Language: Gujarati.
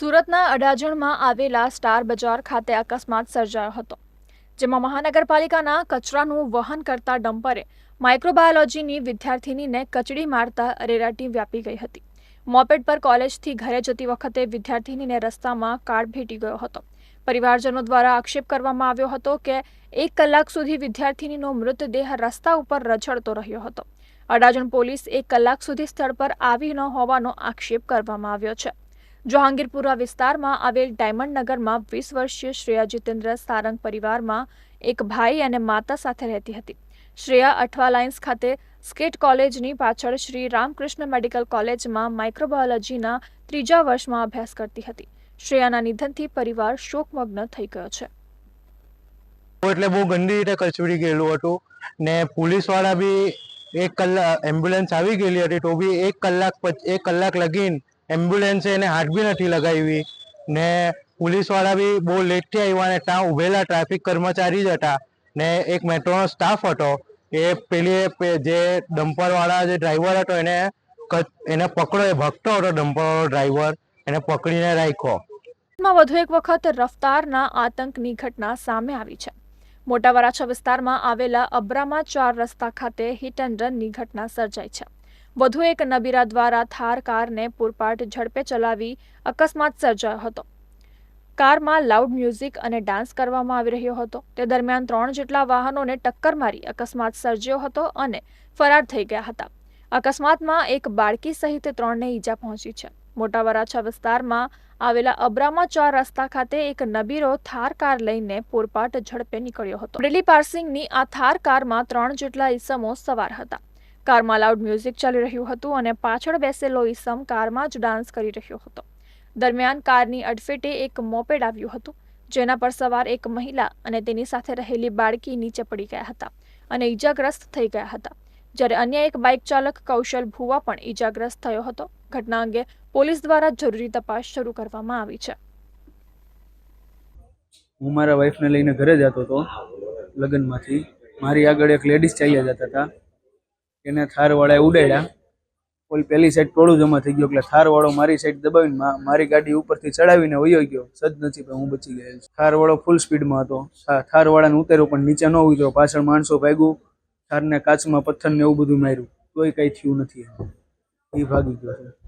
સુરતના અડાજણમાં આવેલા સ્ટાર બજાર ખાતે અકસ્માત સર્જાયો હતો, જેમાં મહાનગરપાલિકાના કચરાનું વહન કરતા ડમ્પરે માઇક્રોબાયોલોજીની વિદ્યાર્થિનીને કચડી મારતા અરેરાટી વ્યાપી ગઈ હતી. મોપેડ પર કોલેજથી ઘરે જતી વખતે વિદ્યાર્થિનીને રસ્તામાં કાર ભેટી ગયો હતો. પરિવારજનો દ્વારા આક્ષેપ કરવામાં આવ્યો હતો કે એક કલાક સુધી વિદ્યાર્થિનીનો મૃતદેહ રસ્તા ઉપર રઝળતો રહ્યો હતો. અડાજણ પોલીસ એક કલાક સુધી સ્થળ પર આવી ન હોવાનો આક્ષેપ કરવામાં આવ્યો છે. જહાંગીરપુરા વિસ્તારમાં આવેલ ડાયમંડ નગરમાં વીસ વર્ષીય શ્રેયા જીતેન્દ્ર સારંગ પરિવારમાં એક ભાઈ અને માતા સાથે રહેતી હતી. શ્રેયા અઠવા લાઇન્સ ખાતે સ્કેટ કોલેજની પાછળ શ્રી રામકૃષ્ણ મેડિકલ કોલેજમાં માઇક્રોબાયોલોજીના ત્રીજા વર્ષમાં અભ્યાસ કરતી હતી. શ્રેયાના નિધનથી પરિવાર શોકમગ્ન થઈ ગયો છે. એટલે બહુ ગંદી રીતે કચડી ગયેલું હતું ને પોલીસવાળા બી એક કલાક, એમ્બ્યુલન્સ આવી ગયેલી હતી તો બી એક કલાક એક કલાક લગીન એમ્બ્યુલન્સે એને હાથ બી નથી લગાવી ને પોલીસવાળા બી બહુ લેટથી આવ્યા ને ત્યાં ઉભેલા ટ્રાફિક કર્મચારી જ હતા ને એક મેટ્રોનો સ્ટાફ હતો એ પેલી જે ડમ્પરવાળા જે ડ્રાઈવર હતો એને એને પકડો એ ભક્તો હતો ડમ્પરવાળો ડ્રાઈવર એને પકડીને રાખ્યો. વધુ એક વખત રફતારના આતંકની ઘટના સામે આવી છે. મોટા વરાછા વિસ્તારમાં આવેલા અબ્રામા ચાર રસ્તા ખાતે હિટ એન્ડ રનની ઘટના સર્જાઈ છે. વધુ એક નબીરા દ્વારા થાર કારને પૂરપાટ ઝડપે ચલાવી અકસ્માત સર્જાયો હતો. કારમાં લાઉડ મ્યુઝિક અને ડાન્સ કરવામાં આવી રહ્યો હતો. તે દરમિયાન ત્રણ જેટલા વાહનોને ટક્કર મારી અકસ્માત સર્જ્યો હતો અને ફરાર થઈ ગયા હતા. અકસ્માતમાં એક બાળકી સહિત ત્રણને ઈજા પહોંચી છે. મોટા વરાછા વિસ્તારમાં આવેલા અબ્રામા ચાર રસ્તા ખાતે એક નબીરો થાર કાર લઈને પૂરપાટ ઝડપે નીકળ્યો હતો. રેલી પાર્સિંગની આ થાર કારમાં ત્રણ જેટલા ઈસમો સવાર હતા. કારમાં લાઉડ મ્યુઝિક ચાલી રહ્યું હતું અને પાછળ બેસેલો ઈસમ કારમાં જ ડાન્સ કરી રહ્યો હતો. દરમિયાન કારની અડફેટે એક મોપેડ આવ્યું હતું, જેના પર સવાર એક મહિલા અને તેની સાથે રહેલી બાળકી નીચે પડી ગયા હતા અને ઈજાગ્રસ્ત થઈ ગયા હતા. જ્યારે અન્ય એક બાઇક ચાલક કૌશલ ભુવા પણ ઈજાગ્રસ્ત થયો હતો, ઘટના અંગે પોલીસ દ્વારા જરૂરી તપાસ શરૂ કરવામાં આવી છે. હું મારા વાઈફને લઈને ઘરે જતો હતો, લગ્નમાંથી. મારી આગળ એક લેડીઝ ચાલ્યા જતા હતા. એને થારવાળાએ ઉડાડ્યા. ઓલ પહેલી સાઈડ ટોળું જમા થઈ ગયું, એટલે થારવાળો મારી સાઈડ દબાવીને મારી ગાડી ઉપરથી ચડાવીને વયો ગયો. સદનસીબે હું બચી ગયેલ થારવાળો ફૂલ સ્પીડમાં હતો. થાર થારવાળાને ઉતાર્યો, પણ નીચે ન ઉતર્યો. પાછળ માણસો ભાગ્યું. થારને કાચમાં પથ્થર ને એવું બધું માર્યું. તોય કઈ થયું નથી એ ભાગી ગયો છે.